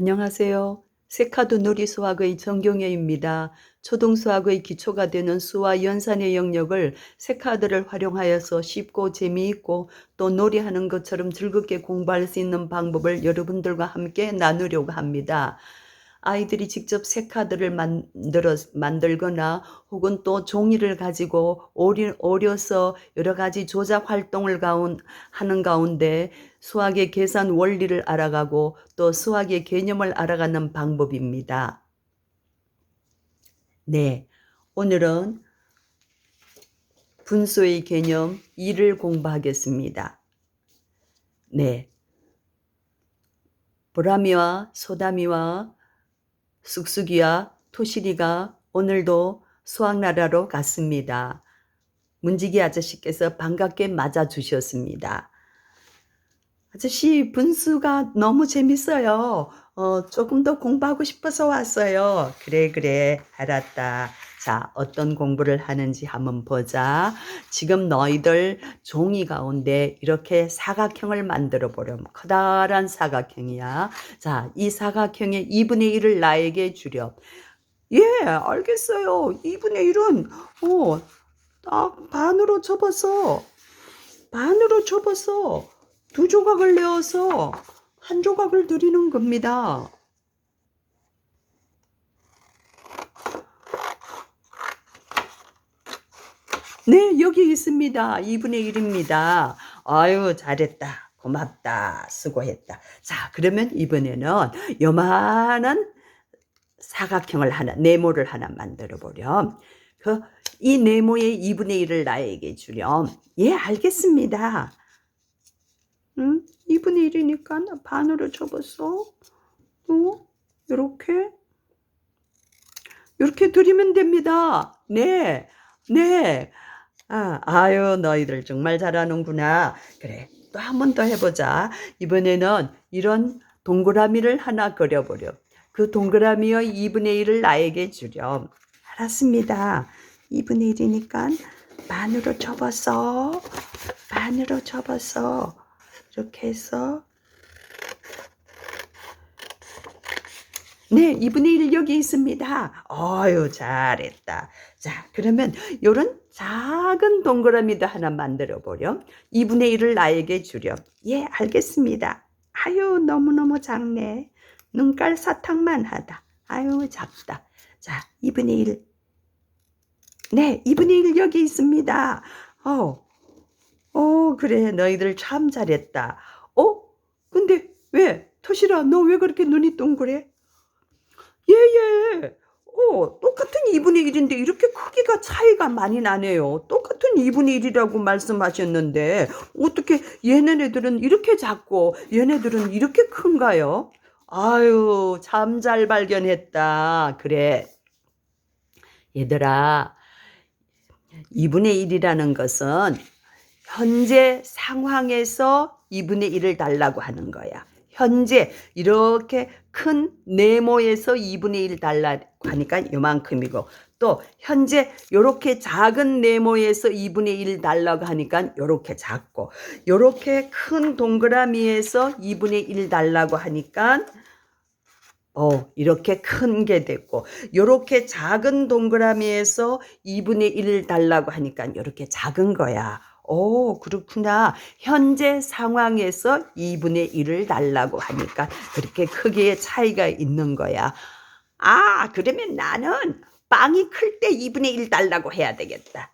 안녕하세요. 세카도 놀이 수학의 정경혜입니다. 초등 수학의 기초가 되는 수와 연산의 영역을 세카드를 활용하여서 쉽고 재미있고 또 놀이하는 것처럼 즐겁게 공부할 수 있는 방법을 여러분들과 함께 나누려고 합니다. 아이들이 직접 색카드를 만들어, 만들거나 혹은 또 종이를 가지고 오리, 오려서 여러 가지 조작 활동을 가운, 하는 가운데 수학의 계산 원리를 알아가고 또 수학의 개념을 알아가는 방법입니다. 네, 오늘은 분수의 개념 2를 공부하겠습니다. 네. 보라미와 소다미와 쑥쑥이와 토실이가 오늘도 수학나라로 갔습니다. 문지기 아저씨께서 반갑게 맞아주셨습니다. 아저씨, 분수가 너무 재밌어요. 어, 조금 더 공부하고 싶어서 왔어요. 그래, 그래. 알았다. 자, 어떤 공부를 하는지 한번 보자. 지금 너희들 종이 가운데 이렇게 사각형을 만들어 보렴. 커다란 사각형이야. 자, 이 사각형의 2분의 1을 나에게 주렴. 예, 알겠어요. 2분의 1은, 어, 딱 반으로 접어서, 반으로 접어서, 두 조각을 내어서 한 조각을 드리는 겁니다. 네, 여기 있습니다. 2분의 1입니다. 아유, 잘했다. 고맙다. 수고했다. 자, 그러면 이번에는 요만한 사각형을 하나, 네모를 하나 만들어 보렴. 그, 이 네모의 2분의 1을 나에게 주렴. 예, 알겠습니다. 응? 2분의 1이니까 반으로 접었어. 또, 요렇게. 요렇게 드리면 됩니다. 네. 네. 아, 아유, 너희들 정말 잘하는구나. 그래. 또 한 번 더 해보자. 이번에는 이런 동그라미를 하나 그려보렴. 그 동그라미의 2분의 1을 나에게 주렴. 알았습니다. 2분의 1이니까 반으로 접어서, 반으로 접어서, 이렇게 해서, 네, 2분의 1 여기 있습니다. 어유 잘했다. 자, 그러면 요런 작은 동그라미도 하나 만들어 보렴. 2분의 1을 나에게 주렴. 예, 알겠습니다. 아유, 너무너무 작네. 눈깔 사탕만 하다. 아유, 작다. 자, 2분의 1. 네, 2분의 1 여기 있습니다. 어, 어, 그래. 너희들 참 잘했다. 어? 근데 왜? 토시라, 너 왜 그렇게 눈이 동그래? 예, 예. 어, 똑같은 2분의 1인데 이렇게 크기가 차이가 많이 나네요. 똑같은 2분의 1이라고 말씀하셨는데 어떻게 얘네들은 이렇게 작고 얘네들은 이렇게 큰가요? 아유, 참 잘 발견했다. 그래. 얘들아, 2분의 1이라는 것은 현재 상황에서 2분의 1을 달라고 하는 거야. 현재 이렇게 큰 네모에서 2분의 1 달라고 하니까 요만큼이고 또 현재 이렇게 작은 네모에서 2분의 1 달라고 하니까 이렇게 작고 이렇게 큰 동그라미에서 2분의 1 달라고 하니까 어, 이렇게 큰 게 됐고, 이렇게 작은 동그라미에서 2분의 1을 달라고 하니까 이렇게 작은 거야. 오, 그렇구나. 현재 상황에서 2분의 1을 달라고 하니까 그렇게 크기의 차이가 있는 거야. 아, 그러면 나는 빵이 클 때 2분의 1 달라고 해야 되겠다.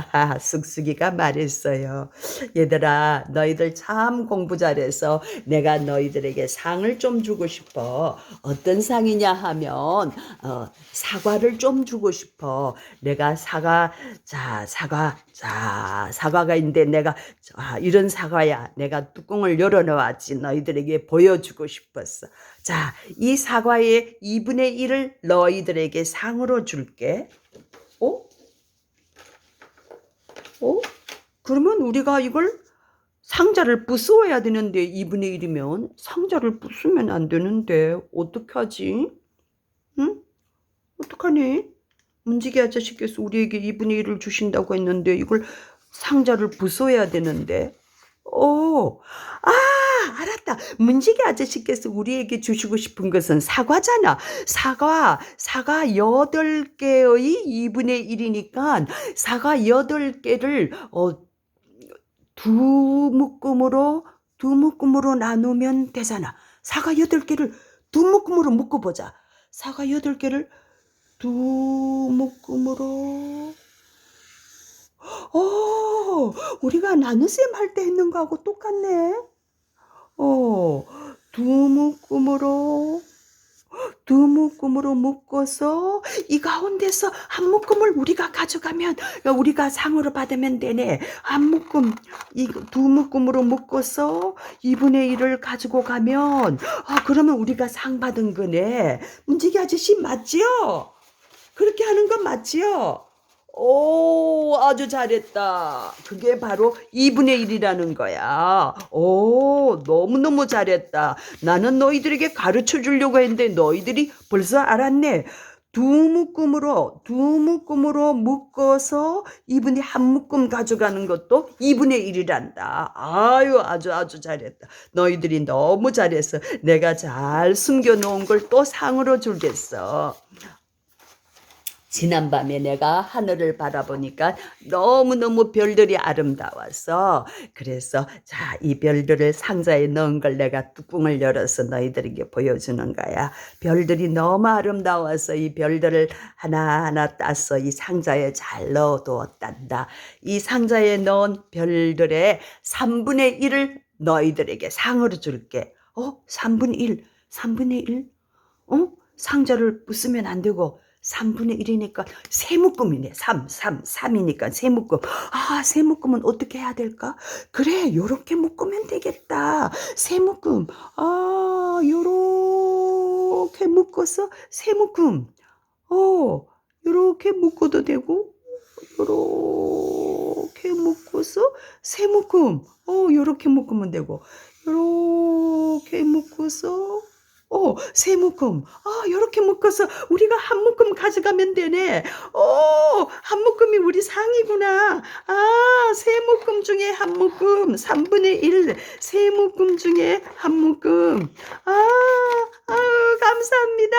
하하, 쑥쑥이가 말했어요. 얘들아, 너희들 참 공부 잘해서 내가 너희들에게 상을 좀 주고 싶어. 어떤 상이냐 하면, 어, 사과를 좀 주고 싶어. 내가 사과, 자, 사과, 자, 사과가 있는데 내가, 자, 이런 사과야. 내가 뚜껑을 열어놓았지. 너희들에게 보여주고 싶었어. 자, 이 사과의 2분의 1을 너희들에게 상으로 줄게. 어? 어? 그러면 우리가 이걸 상자를 부수어야 되는데 2분의 1이면 상자를 부수면 안 되는데 어떻게 하지? 응? 어떡하니? 문지기 아저씨께서 우리에게 2분의 1을 주신다고 했는데 이걸 상자를 부숴야 되는데 어, 아. 사과다. 문지기 아저씨께서 우리에게 주시고 싶은 것은 사과잖아. 사과, 사과 여덟 개의 2분의 1이니까 사과 여덟 개를 어, 두 묶음으로 두 묶음으로 나누면 되잖아. 사과 여덟 개를 두 묶음으로 묶어보자. 사과 여덟 개를 두 묶음으로 어, 우리가 나눗셈 할 때 했는 거하고 똑같네. 어, 두 묶음으로, 두 묶음으로 묶어서 이 가운데서 한 묶음을 우리가 가져가면 우리가 상으로 받으면 되네. 한 묶음, 이 두 묶음으로 묶어서 2분의 1을 가지고 가면 아, 그러면 우리가 상 받은 거네. 문지기 아저씨 맞지요? 그렇게 하는 건 맞지요? 오, 아주 잘했다. 그게 바로 2분의 1이라는 거야. 오, 너무너무 잘했다. 나는 너희들에게 가르쳐 주려고 했는데 너희들이 벌써 알았네. 두 묶음으로, 두 묶음으로 묶어서 2분의 한 묶음 가져가는 것도 2분의 1이란다. 아유, 아주 아주 잘했다. 너희들이 너무 잘했어. 내가 잘 숨겨놓은 걸 또 상으로 주겠어. 지난밤에 내가 하늘을 바라보니까 너무너무 별들이 아름다워서 그래서 자, 이 별들을 상자에 넣은 걸 내가 뚜껑을 열어서 너희들에게 보여주는 거야. 별들이 너무 아름다워서 이 별들을 하나하나 따서 이 상자에 잘 넣어두었단다. 이 상자에 넣은 별들의 3분의 1을 너희들에게 상으로 줄게. 어? 3분의 1, 3분의 1? 어? 상자를 부수면 안 되고 3분의 1이니까 세 묶음이네. 3, 3, 3이니까 세 묶음. 아, 세 묶음은 어떻게 해야 될까? 그래, 요렇게 묶으면 되겠다. 세 묶음. 아, 요렇게 묶어서 세 묶음. 어, 요렇게 묶어도 되고, 요렇게 묶어서 세 묶음. 어, 요렇게 묶으면 되고, 요렇게 묶어서 어, 세 묶음. 아, 요렇게 묶어서 우리가 한 묶음 가져가면 되네. 어, 한 묶음이 우리 상이구나. 아, 세 묶음 중에 한 묶음. 3분의 1. 세 묶음 중에 한 묶음. 아, 감사합니다.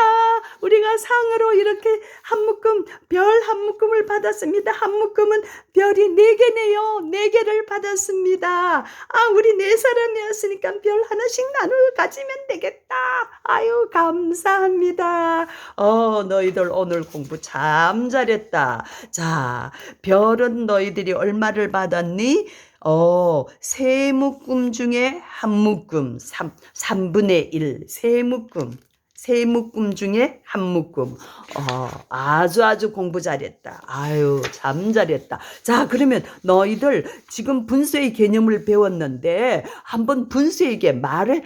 우리가 상으로 이렇게 한 묶음, 별 한 묶음을 받았습니다. 한 묶음은 별이 네 개네요. 네 개를 받았습니다. 아, 우리 네 사람이었으니까 별 하나씩 나눠 가지면 되겠다. 아유, 감사합니다. 어, 너희들 오늘 공부 참 잘했다. 자, 별은 너희들이 얼마를 받았니? 어, 세 묶음 중에 한 묶음, 3, 3분의 1, 세 묶음. 세 묶음 중에 한 묶음. 어, 아주 아주 공부 잘했다. 아유, 참 잘했다. 자, 그러면 너희들 지금 분수의 개념을 배웠는데 한번 분수에게 말을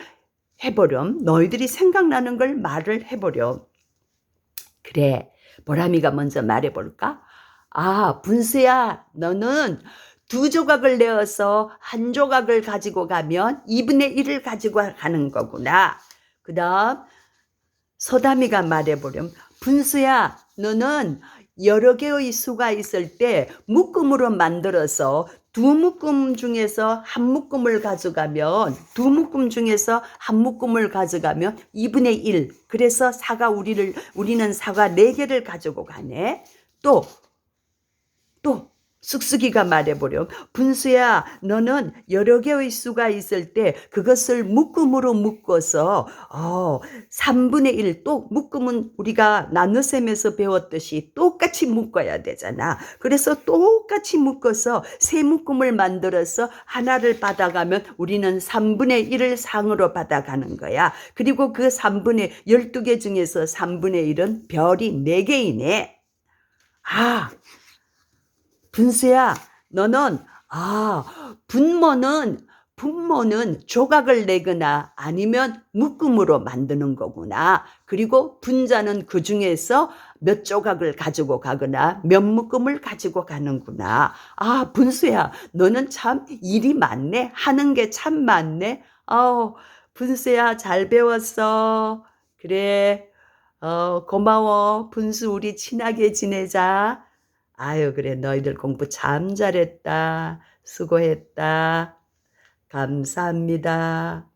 해보렴. 너희들이 생각나는 걸 말을 해보렴. 그래, 보람이가 먼저 말해볼까? 아, 분수야, 너는 두 조각을 내어서 한 조각을 가지고 가면 2분의 1을 가지고 가는 거구나. 그 다음, 서담이가 말해보렴. 분수야, 너는 여러 개의 수가 있을 때 묶음으로 만들어서 두 묶음 중에서 한 묶음을 가져가면 두 묶음 중에서 한 묶음을 가져가면 2분의 1. 그래서 사과 우리를 우리는 사과 4개를 가지고 가네. 또 또 쑥쑥이가 말해보렴. 분수야, 너는 여러 개의 수가 있을 때 그것을 묶음으로 묶어서 어, 3분의 1, 또 묶음은 우리가 나눗셈에서 배웠듯이 똑같이 묶어야 되잖아. 그래서 똑같이 묶어서 세 묶음을 만들어서 하나를 받아가면 우리는 3분의 1을 상으로 받아가는 거야. 그리고 그 3분의 12개 중에서 3분의 1은 별이 4개이네. 아, 분수야, 너는, 아, 분모는, 분모는 조각을 내거나 아니면 묶음으로 만드는 거구나. 그리고 분자는 그 중에서 몇 조각을 가지고 가거나 몇 묶음을 가지고 가는구나. 아, 분수야, 너는 참 일이 많네. 하는 게 참 많네. 아우, 분수야, 잘 배웠어. 그래. 어, 고마워. 분수, 우리 친하게 지내자. 아유, 그래. 너희들 공부 참 잘했다. 수고했다. 감사합니다.